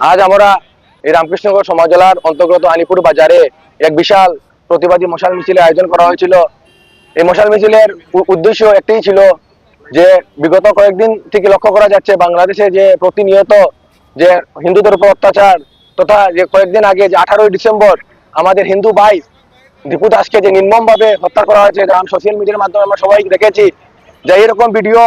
আজ আমরা এই রামকৃষ্ণগড় সমাজলার অন্তর্গত আনিপুর বাজারে এক বিশাল প্রতিবাদী মশাল মিছিলের আয়োজন করা হয়েছিল। এই মশাল মিছিলের উদ্দেশ্য একটাই ছিল যে বিগত কয়েকদিন থেকে লক্ষ্য করা যাচ্ছে বাংলাদেশে যে প্রতিনিয়ত যে হিন্দুদের উপর অত্যাচার তথা যে কয়েকদিন আগে যে আঠারোই ডিসেম্বর আমাদের হিন্দু ভাই দীপু দাসকে যে নির্মমভাবে হত্যা করা হয়েছে যা সোশ্যাল মিডিয়ার মাধ্যমে আমরা সবাই দেখেছি। যে এরকম ভিডিও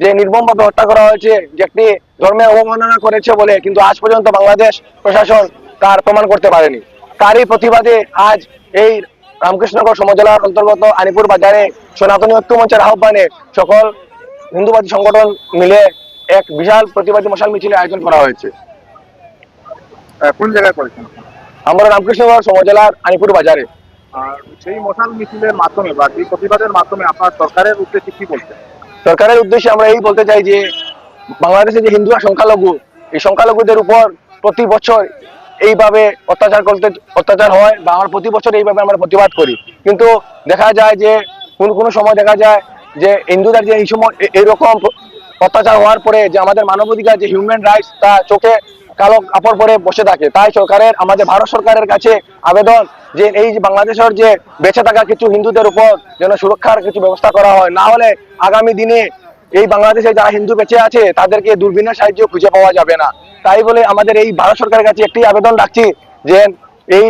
যে নির্মমভাবে হত্যা করা হয়েছে যে একটি ধর্মের অবমাননা করেছে বলে কিন্তু আজ পর্যন্ত বাংলাদেশ প্রশাসন তার প্রমাণ করতে পারেনি। তারই প্রতিবাদে আজ এই রামকৃষ্ণগড় সমজেলার অন্তর্গত আনিপুর বাজারে সনাতনী ঐক্য মঞ্চের আহ্বানে সকল হিন্দুবাদী সংগঠন মিলে এক বিশাল প্রতিবাদী মশাল মিছিলের আয়োজন করা হয়েছে। কোন জায়গায় করেছেন? আমরা রামকৃষ্ণগড় সমজেলার আনিপুর বাজারে। আর সেই মশাল মিছিলের মাধ্যমে বা সেই প্রতিবাদের মাধ্যমে আপনার সরকারের উদ্দেশ্যে কি বলছেন? সরকারের উদ্দেশ্যে আমরা এই বলতে চাই যে বাংলাদেশে যে হিন্দুরা সংখ্যালঘু, এই সংখ্যালঘুদের উপর প্রতি বছর এইভাবে অত্যাচার করতে, অত্যাচার হয় বা আমরা প্রতি বছর এইভাবে আমরা প্রতিবাদ করি। কিন্তু দেখা যায় যে কোন কোন সময় দেখা যায় যে হিন্দুদের যে এই সময় এইরকম অত্যাচার হওয়ার পরে যে আমাদের মানবাধিকার, যে হিউম্যান রাইটস তা চোখে কালো কাপড় পরে বসে থাকে। তাই সরকারের, আমাদের ভারত সরকারের কাছে আবেদন যে এই যে বাংলাদেশের যে বেঁচে থাকা কিছু হিন্দুদের উপর যেন সুরক্ষার কিছু ব্যবস্থা করা হয়, না হলে আগামী দিনে এই বাংলাদেশে যারা হিন্দু বেঁচে আছে, তাদেরকে দূরবীনের সাহায্য খুঁজে পাওয়া যাবে না। তাই বলে আমাদের এই ভারত সরকারের কাছে একটি আবেদন রাখছি যে এই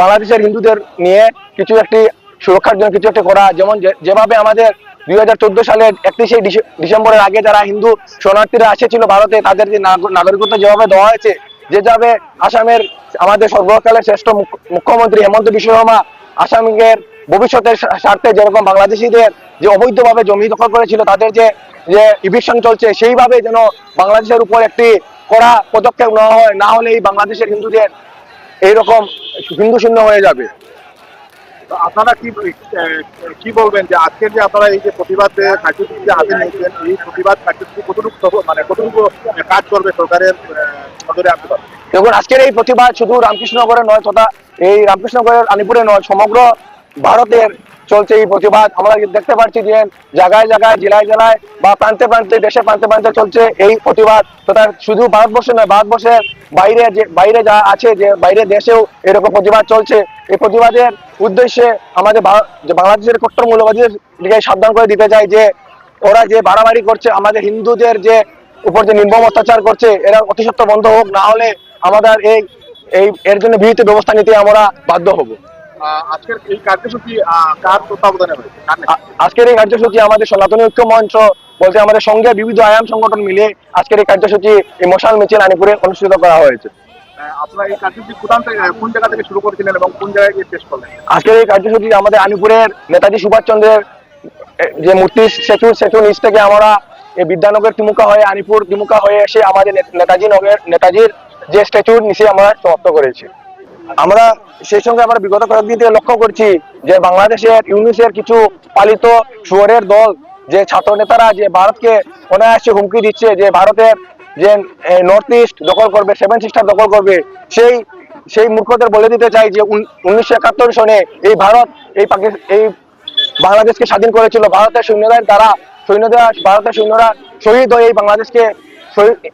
বাংলাদেশের হিন্দুদের নিয়ে কিছু একটি সুরক্ষার জন্য কিছু একটা করা। যেমন যেভাবে আমাদের দুই হাজার চোদ্দ সালের একত্রিশে ডিসেম্বরের আগে যারা হিন্দু শরণার্থীরা এসেছিল ভারতে, তাদের যে নাগরিকত্ব যেভাবে দেওয়া হয়েছে যেভাবে আসামের আমাদের সর্বকালের শ্রেষ্ঠ মুখ্যমন্ত্রী হেমন্ত বিশ্ব শর্মা আসামের ভবিষ্যতের স্বার্থে যেরকম বাংলাদেশিদের যে অবৈধভাবে জমি দখল করেছিল, তাদের যে যে ইভিকশন চলছে, সেইভাবে যেন বাংলাদেশের উপর একটি কড়া পদক্ষেপ নেওয়া হয়, না হলে এই বাংলাদেশের হিন্দুদের এইরকম হিন্দু শূন্য হয়ে যাবে। আপনারা কি কি বলবেন যে আজকের যে আপনারা এই যে প্রতিবাদ কার্যসূচি যে হাতে নিয়েছেন, এই প্রতিবাদ কার্যসূচি কতটুকু মানে কতটুকু কাজ করবে সরকারের নজরে আনতে পারবে? দেখুন, আজকের এই প্রতিবাদ শুধু রামকৃষ্ণগড়ে নয়, তথা এই রামকৃষ্ণগড়ের আলিপুরে নয়, সমগ্র ভারতের চলছে এই প্রতিবাদ। আমরা দেখতে পাচ্ছি যে জায়গায় জায়গায়, জেলায় জেলায় বা প্রান্তে প্রান্তে দেশে প্রান্তে প্রান্তে চলছে এই প্রতিবাদ। তথা শুধু ভারতবর্ষে নয়, ভারতবর্ষের বাইরে যে, বাইরে যা আছে, যে বাইরে দেশেও এরকম প্রতিবাদ চলছে। এই প্রতিবাদের উদ্দেশ্যে আমাদের যে বাংলাদেশের কট্টর মূল্যবাদীদের দিকে সাবধান করে দিতে চাই যে ওরা যে বাড়াবাড়ি করছে আমাদের হিন্দুদের যে উপর যে নির্মম অত্যাচার করছে এরা অতি সত্ত্বর বন্ধ হোক না হলে আমাদের এই এই এর জন্য বিহিত ব্যবস্থা নিতে আমরা বাধ্য হব। আজকের এই কার্যসূচি কার তত্ত্বাবধানে হয়েছে? কার নেতৃত্বে? আ- আজকের এই কার্যসূচি আমাদের সনাতনী ঐক্য মঞ্চ বলতে আমাদের সঙ্গে বিবিধ আয়াম সংগঠন মিলে আজকের এই কার্যসূচি এই মশাল মিছিল আনিপুরে অনুষ্ঠিত করা হয়েছে। এই কার্যসূচি কোথান থেকে, কোন জায়গা থেকে শুরু করেছিলেন এবং কোন জায়গায় গিয়ে শেষ করলেন? আজকের এই কার্যসূচি আমাদের আনিপুরের নেতাজি সুভাষচন্দ্রের যে মূর্তি নিচ থেকে আমরা বিদ্যানগর হয়ে, আনিপুর হয়ে এসে আমাদের নেতাজি নগর, নেতাজির যে স্ট্যাচুর নিচে আমরা সমাপ্ত করেছি। আমরা সেই সঙ্গে আমরা বিগত কয়েকদিন থেকে লক্ষ্য করছি যে বাংলাদেশের, ইউনিসের কিছু পালিত শুয়ারের দল, যে ছাত্র নেতারা যে ভারতকে অনায়াসে হুমকি দিচ্ছে, যে ভারতের যে নর্থ ইস্ট দখল করবে সেভেন সিস্টার দখল করবে, সেই সেই মূর্খদের বলে দিতে চাই যে উনিশশো একাত্তর সনে এই ভারত, এই পাকিস্তান এই বাংলাদেশকে স্বাধীন করেছিল। ভারতের সৈন্যদের দ্বারা সৈন্যরা ভারতের সৈন্যরা শহীদ হয়ে এই বাংলাদেশকে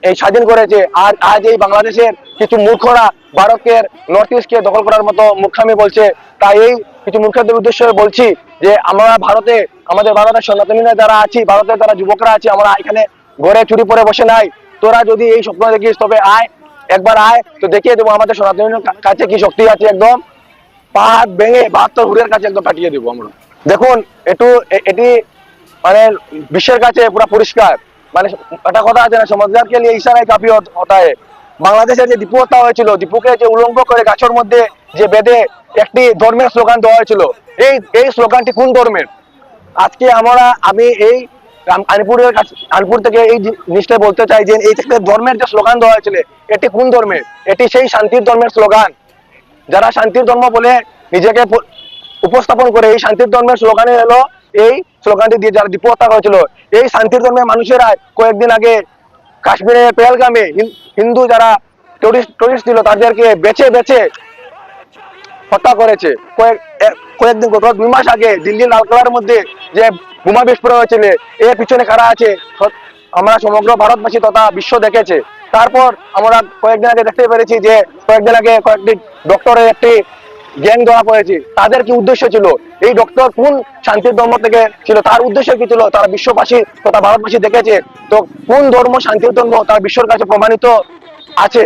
এই স্বাধীন করেছে। আর আজ এই বাংলাদেশের কিছু মূর্খরা ভারতের নর্থ ইস্টকে দখল করার মতো মূর্খামি বলছে। তাই এই কিছু মূর্খদের উদ্দেশ্যে বলছি যে, আমরা ভারতে, আমাদের ভারতের সনাতনীরা যারা আছি, ভারতের যারা যুবকরা আছি, আমরা এখানে ঘরে চুরি পরে বসে নাই। তোরা যদি এই স্বপ্ন দেখিস, তবে আয়, একবার আয়। তো দেখিয়ে দেবো আমাদের সনাতনীর কাছে কি শক্তি আছে একদম। পাহাড় ভেঙে বাহাত্তর হুরের কাছে একদম কাটিয়ে দেবো আমরা। দেখুন, একটু এটি মানে বিশ্বের কাছে পুরো পরিষ্কার। মানে একটা কথা আছে না সমুদ্রকে নিয়ে ইশারায় কাপি হতা হয় বাংলাদেশের যে দীপু হত্যা হয়েছিল, দীপুকে যে উলঙ্গ করে গাছের মধ্যে যে বেঁধে একটি ধর্মের স্লোগান দেওয়া হয়েছিল, এই এই স্লোগানটি কোন ধর্মের? আজকে আমরা আমি এই আলিপুরের কাছে আলিপুর থেকে এই জিনিসটা বলতে চাই যে এই থেকে ধর্মের যে স্লোগান দেওয়া হয়েছিল, এটি কোন ধর্মের? এটি সেই শান্তির ধর্মের স্লোগান। যারা শান্তির ধর্ম বলে নিজেকে উপস্থাপন করে এই শান্তির ধর্মের স্লোগানে এলো, এই স্লোগানটি দিয়ে যারা দীপ হত্যা হয়েছিল এই শান্তির ধর্মের মানুষেরা কয়েকদিন আগে কাশ্মীরের পেহেলগামে হিন- হিন্দু যারা টুরিস্ট টুরিস্ট ছিল, তাদেরকে বেছে বেছে হত্যা করেছে। কয়েক কয়েকদিন গত দুই মাস আগে দিল্লি লালকেলার মধ্যে যে বোমা বিস্ফোরণ হয়েছিল, এর পিছনে কারা আছে আমরা সমগ্র ভারতবাসী তথা বিশ্ব দেখেছে। তারপর আমরা কয়েকদিন আগে দেখতে পেরেছি যে, কয়েকদিন আগে কয়েকটি ডক্টরের একটি গ্যাং ধরা পড়েছে। তাদের কি উদ্দেশ্য ছিল? এই ডক্টর কোন শান্তির ধর্ম থেকে ছিল? তার উদ্দেশ্য কি ছিল? তারা বিশ্ববাসী তথা ভারতবাসী দেখেছে। তো কোন ধর্ম শান্তির ধর্ম তার বিশ্বর কাছে প্রমাণিত আছে?